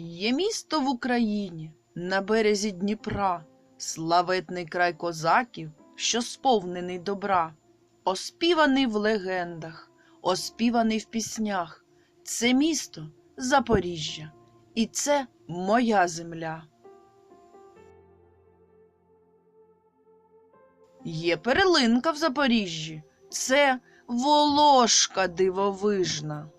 Є місто в Україні на березі Дніпра, славетний край козаків, що сповнений добра, оспіваний в легендах, оспіваний в піснях. Це місто Запоріжжя, і це моя земля. Є перлинка в Запоріжжі, це волошка дивовижна.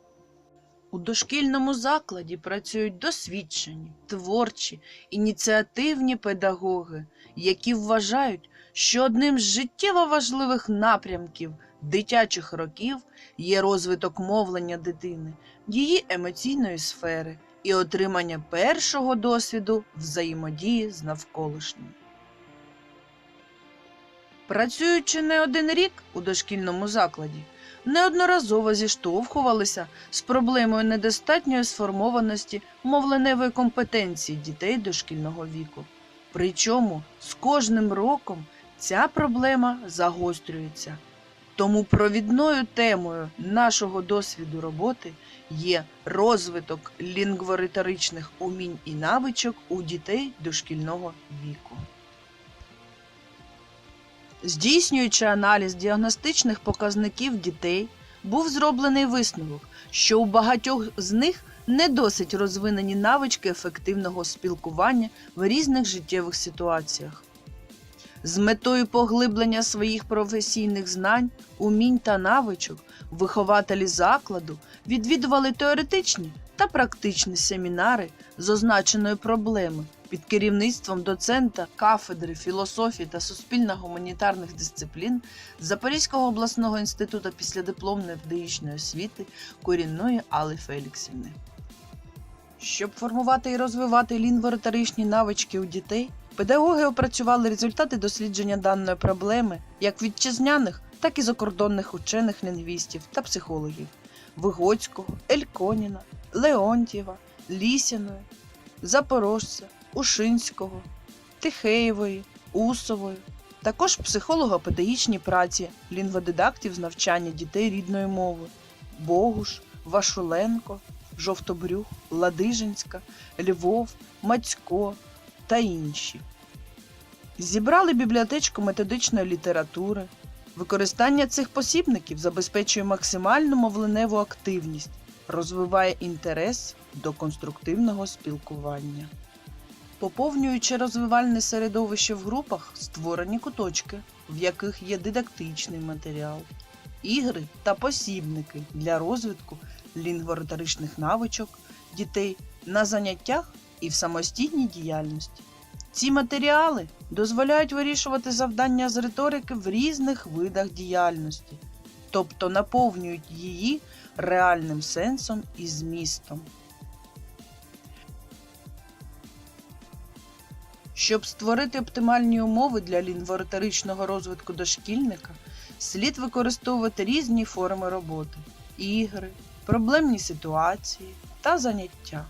У дошкільному закладі працюють досвідчені, творчі, ініціативні педагоги, які вважають, що одним з життєво важливих напрямків дитячих років є розвиток мовлення дитини, її емоційної сфери і отримання першого досвіду взаємодії з навколишнім. Працюючи не один рік у дошкільному закладі, неодноразово зіштовхувалися з проблемою недостатньої сформованості мовленевої компетенції дітей дошкільного віку. Причому з кожним роком ця проблема загострюється. Тому провідною темою нашого досвіду роботи є розвиток лінгвориторичних умінь і навичок у дітей дошкільного віку. Здійснюючи аналіз діагностичних показників дітей, був зроблений висновок, що у багатьох з них не досить розвинені навички ефективного спілкування в різних життєвих ситуаціях. З метою поглиблення своїх професійних знань, умінь та навичок вихователі закладу відвідували теоретичні та практичні семінари з означеної проблеми під керівництвом доцента кафедри філософії та суспільно-гуманітарних дисциплін Запорізького обласного інституту післядипломної педагогічної освіти корінної Алли Феліксівни. Щоб формувати і розвивати лінгвориторичні навички у дітей, педагоги опрацювали результати дослідження даної проблеми як вітчизняних, так і закордонних учених лінгвістів та психологів Вигоцького, Ельконіна, Леонтьєва, Лісяної, Запорожця, Ушинського, Тихеєвої, Усової, також психолого-педагогічні праці лінгводидактів з навчання дітей рідної мови Богуш, Вашуленко, Жовтобрюх, Ладижинська, Львов, Мацько та інші. Зібрали бібліотечку методичної літератури. Використання цих посібників забезпечує максимальну мовленеву активність, розвиває інтерес до конструктивного спілкування. Поповнюючи розвивальне середовище в групах, створені куточки, в яких є дидактичний матеріал, ігри та посібники для розвитку лінгвориторичних навичок дітей на заняттях і в самостійній діяльності. Ці матеріали дозволяють вирішувати завдання з риторики в різних видах діяльності, тобто наповнюють її реальним сенсом і змістом. Щоб створити оптимальні умови для лінгвориторичного розвитку дошкільника, слід використовувати різні форми роботи ігри, проблемні ситуації та заняття.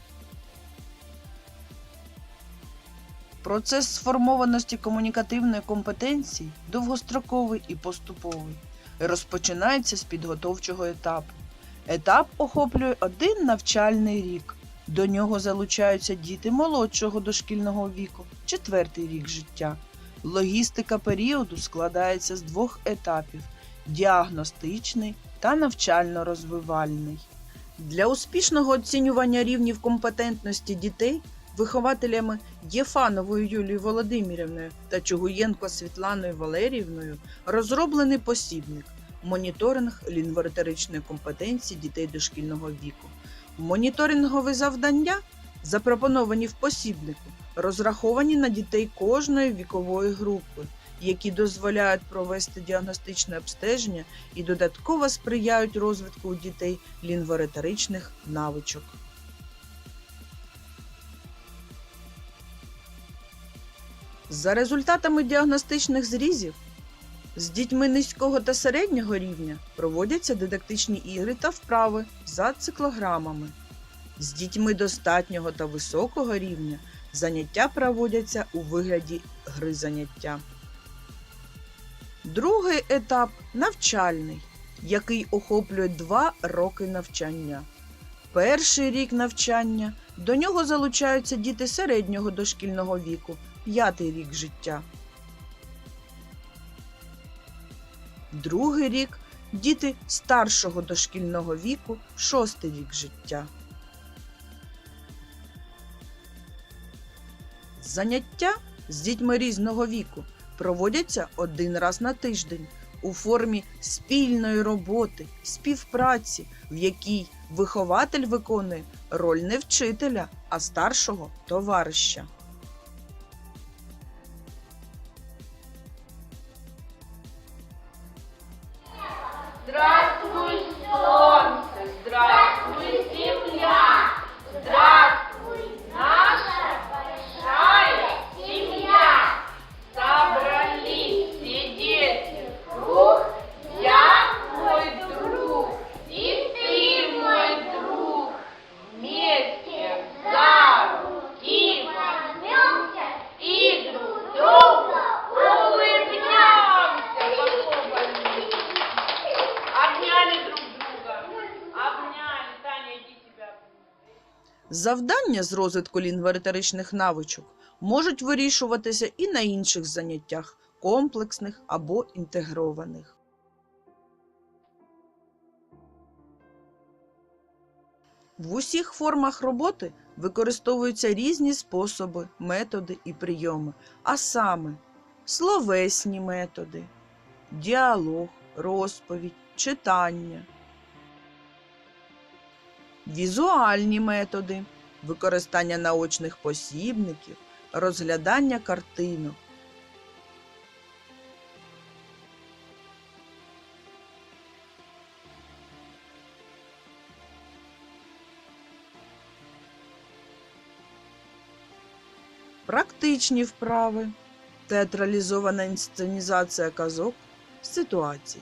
Процес сформованості комунікативної компетенції довгостроковий і поступовий. Розпочинається з підготовчого етапу. Етап охоплює один навчальний рік. До нього залучаються діти молодшого дошкільного віку, четвертий рік життя. Логістика періоду складається з двох етапів діагностичний та навчально-розвивальний. Для успішного оцінювання рівнів компетентності дітей вихователями Єфановою Юлією Володимирівною та Чугуєнко Світланою Валеріївною розроблений посібник Моніторинг лінгвориторичної компетенції дітей дошкільного віку. Моніторингові завдання, запропоновані в посібнику, розраховані на дітей кожної вікової групи, які дозволяють провести діагностичне обстеження і додатково сприяють розвитку у дітей лінгвориторичних навичок. За результатами діагностичних зрізів з дітьми низького та середнього рівня проводяться дидактичні ігри та вправи за циклограмами. З дітьми достатнього та високого рівня заняття проводяться у вигляді гри заняття. Другий етап навчальний, який охоплює два роки навчання. Перший рік навчання До нього залучаються діти середнього дошкільного віку, п'ятий рік життя. Другий рік діти старшого дошкільного віку, шостий рік життя. Заняття з дітьми різного віку проводяться один раз на тиждень у формі спільної роботи, співпраці, в якій вихователь виконує роль не вчителя, а старшого товариша. Завдання з розвитку лінгвориторичних навичок можуть вирішуватися і на інших заняттях, комплексних або інтегрованих. В усіх формах роботи використовуються різні способи, методи і прийоми, а саме словесні методи, діалог, розповідь, читання, візуальні методи, використання наочних посібників, розглядання картинок. Практичні вправи, театралізована інсценізація казок, ситуацій.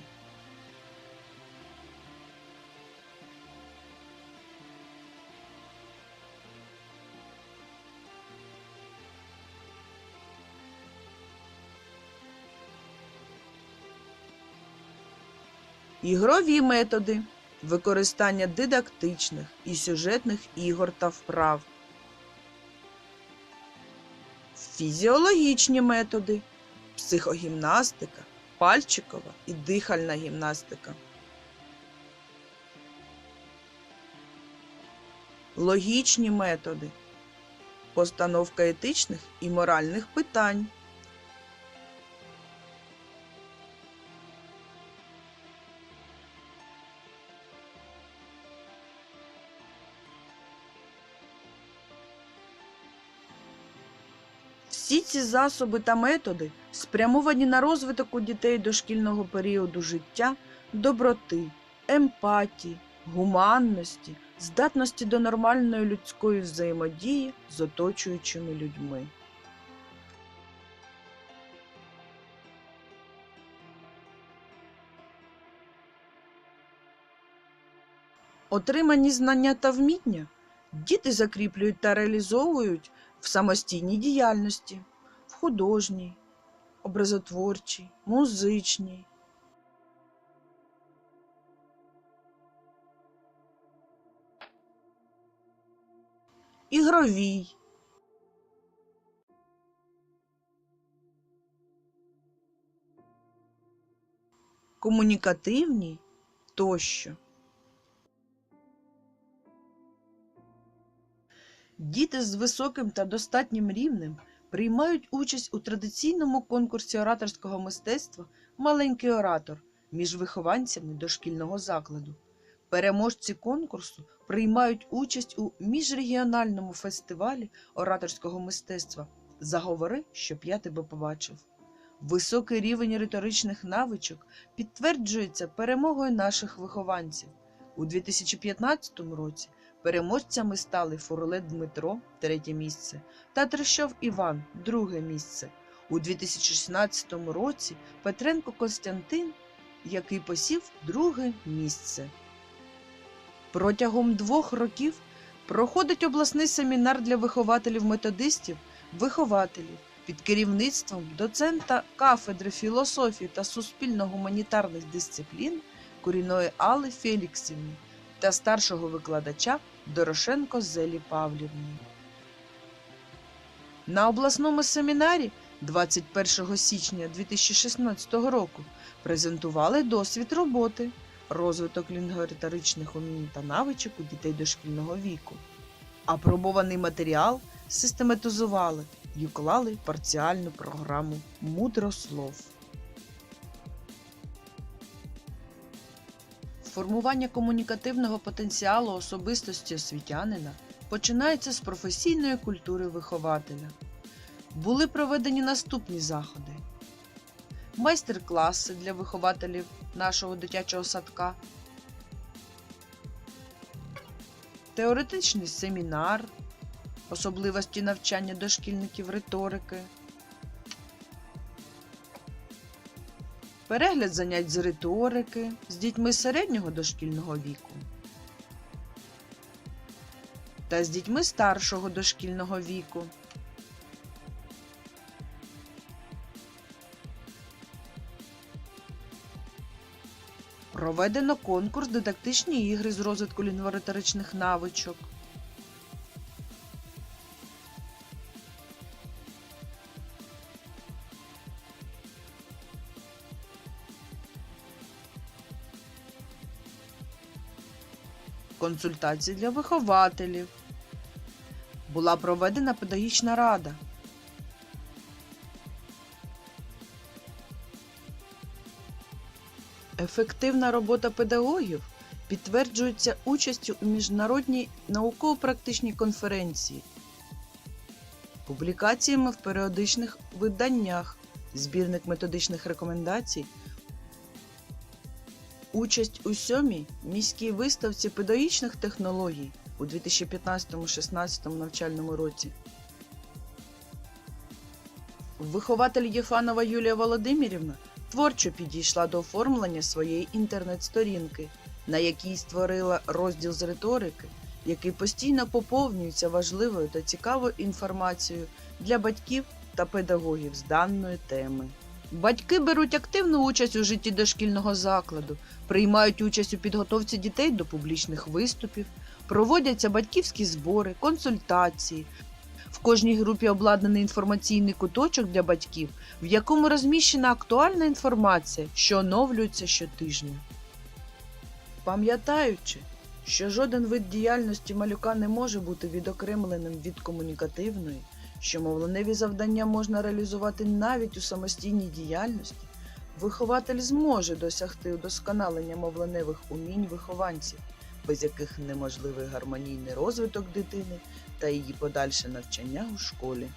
Ігрові методи використання дидактичних і сюжетних ігор та вправ. Фізіологічні методи психогімнастика, пальчикова і дихальна гімнастика. Логічні методи постановка етичних і моральних питань. Всі ці засоби та методи спрямовані на розвиток у дітей дошкільного періоду життя, доброти, емпатії, гуманності, здатності до нормальної людської взаємодії з оточуючими людьми. Отримані знання та вміння діти закріплюють та реалізовують в самостійній діяльності, в художній, образотворчій, музичній. Ігровій. Комунікативній тощо. Діти з високим та достатнім рівнем приймають участь у традиційному конкурсі ораторського мистецтва Маленький оратор між вихованцями дошкільного закладу. Переможці конкурсу приймають участь у міжрегіональному фестивалі ораторського мистецтва Заговори, щоб я тебе побачив. Високий рівень риторичних навичок підтверджується перемогою наших вихованців. У 2015 році Переможцями стали Фурлет Дмитро третє місце та Трещов Іван друге місце. У 2016 році Петренко Костянтин, який посів друге місце. Протягом двох років проходить обласний семінар для вихователів-методистів, вихователів під керівництвом доцента кафедри філософії та суспільно-гуманітарних дисциплін Куріної Алли Феліксівни та старшого викладача Дорошенко Зелі Павлівни. На обласному семінарі 21 січня 2016 року презентували досвід роботи, розвиток лінгвориторичних умінь та навичок у дітей дошкільного віку. Апробований матеріал систематизували і уклали парціальну програму Мудрослов. Формування комунікативного потенціалу особистості освітянина починається з професійної культури вихователя. Були проведені наступні заходи: майстер-класи для вихователів нашого дитячого садка, теоретичний семінар, особливості навчання дошкільників риторики, перегляд занять з риторики з дітьми середнього дошкільного віку та з дітьми старшого дошкільного віку. Проведено конкурс дидактичні ігри з розвитку лінгвориторичних навичок. Консультації для вихователів. Була проведена педагогічна рада. Ефективна робота педагогів підтверджується участю у міжнародній науково-практичній конференції, публікаціями в періодичних виданнях, збірник методичних рекомендацій, участь у сьомій міській виставці педагогічних технологій у 2015-16 навчальному році. Вихователь Єфанова Юлія Володимирівна творчо підійшла до оформлення своєї інтернет-сторінки, на якій створила розділ з риторики, який постійно поповнюється важливою та цікавою інформацією для батьків та педагогів з даної теми. Батьки беруть активну участь у житті дошкільного закладу, приймають участь у підготовці дітей до публічних виступів, проводяться батьківські збори, консультації. В кожній групі обладнаний інформаційний куточок для батьків, в якому розміщена актуальна інформація, що оновлюється щотижня. Пам'ятаючи, що жоден вид діяльності малюка не може бути відокремленим від комунікативної, що мовленеві завдання можна реалізувати навіть у самостійній діяльності, вихователь зможе досягти удосконалення мовленевих умінь вихованців, без яких неможливий гармонійний розвиток дитини та її подальше навчання у школі.